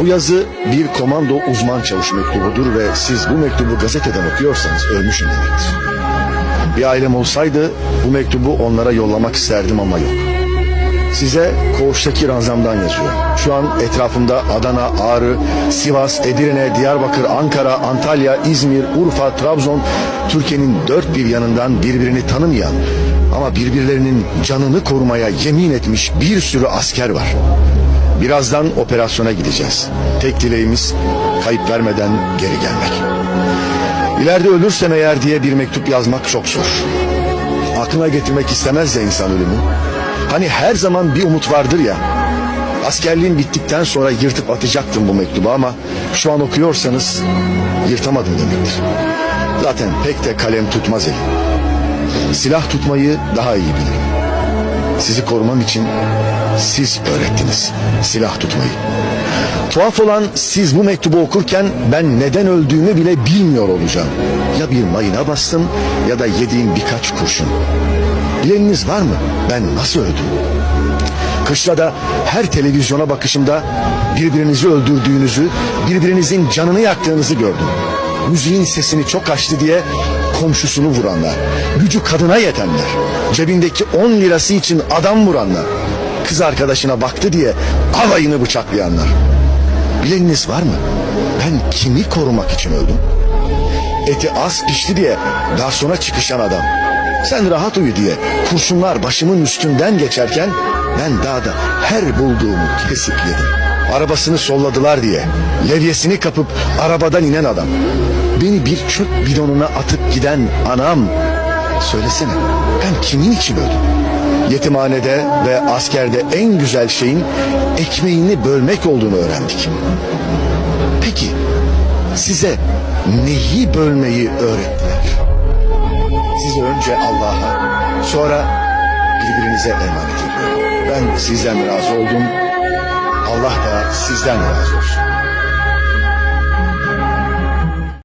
Bu yazı bir komando uzman çavuş mektubudur ve siz bu mektubu gazeteden okuyorsanız ölmüşüm demektir. Bir ailem olsaydı bu mektubu onlara yollamak isterdim ama yok. Size koğuştaki ranzamdan yazıyorum. Şu an etrafımda Adana, Ağrı, Sivas, Edirne, Diyarbakır, Ankara, Antalya, İzmir, Urfa, Trabzon, Türkiye'nin dört bir yanından birbirini tanımayan ama birbirlerinin canını korumaya yemin etmiş bir sürü asker var. Birazdan operasyona gideceğiz. Tek dileğimiz kayıp vermeden geri gelmek. İleride ölürsem eğer diye bir mektup yazmak çok zor. Aklına getirmek istemez ya insan ölümü. Hani her zaman bir umut vardır ya. Askerliğim bittikten sonra yırtıp atacaktım bu mektubu ama şu an okuyorsanız yırtamadım demektir. Zaten pek de kalem tutmaz elim. Silah tutmayı daha iyi bilirim. Sizi korumam için siz öğrettiniz silah tutmayı. Tuhaf olan siz bu mektubu okurken ben neden öldüğümü bile bilmiyor olacağım. Ya bir mayına bastım ya da yediğim birkaç kurşun. Bileniniz var mı? Ben nasıl öldüm? Kışlada her televizyona bakışımda birbirinizi öldürdüğünüzü, birbirinizin canını yaktığınızı gördüm. Müziğin sesini çok açtı diye komşusunu vuranlar, gücü kadına yetenler, cebindeki 10 lirası için adam vuranlar, kız arkadaşına baktı diye alayını bıçaklayanlar. Bileniniz var mı? Ben kimi korumak için öldüm? Eti az pişti diye daha sonra çıkışan adam. Sen rahat uyu diye kurşunlar başımın üstünden geçerken ben dağda her bulduğumu kesip yedim. Arabasını solladılar diye levyesini kapıp arabadan inen adam. Beni bir çöp bidonuna atıp giden anam. Söylesene ben kimin için öldüm? Yetimhanede ve askerde en güzel şeyin ekmeğini bölmek olduğunu öğrendik. Peki size neyi bölmeyi öğrettiler? Sizi önce Allah'a sonra birbirinize emanet ediyorum. Ben sizden razı oldum. Allah da sizden razı olsun.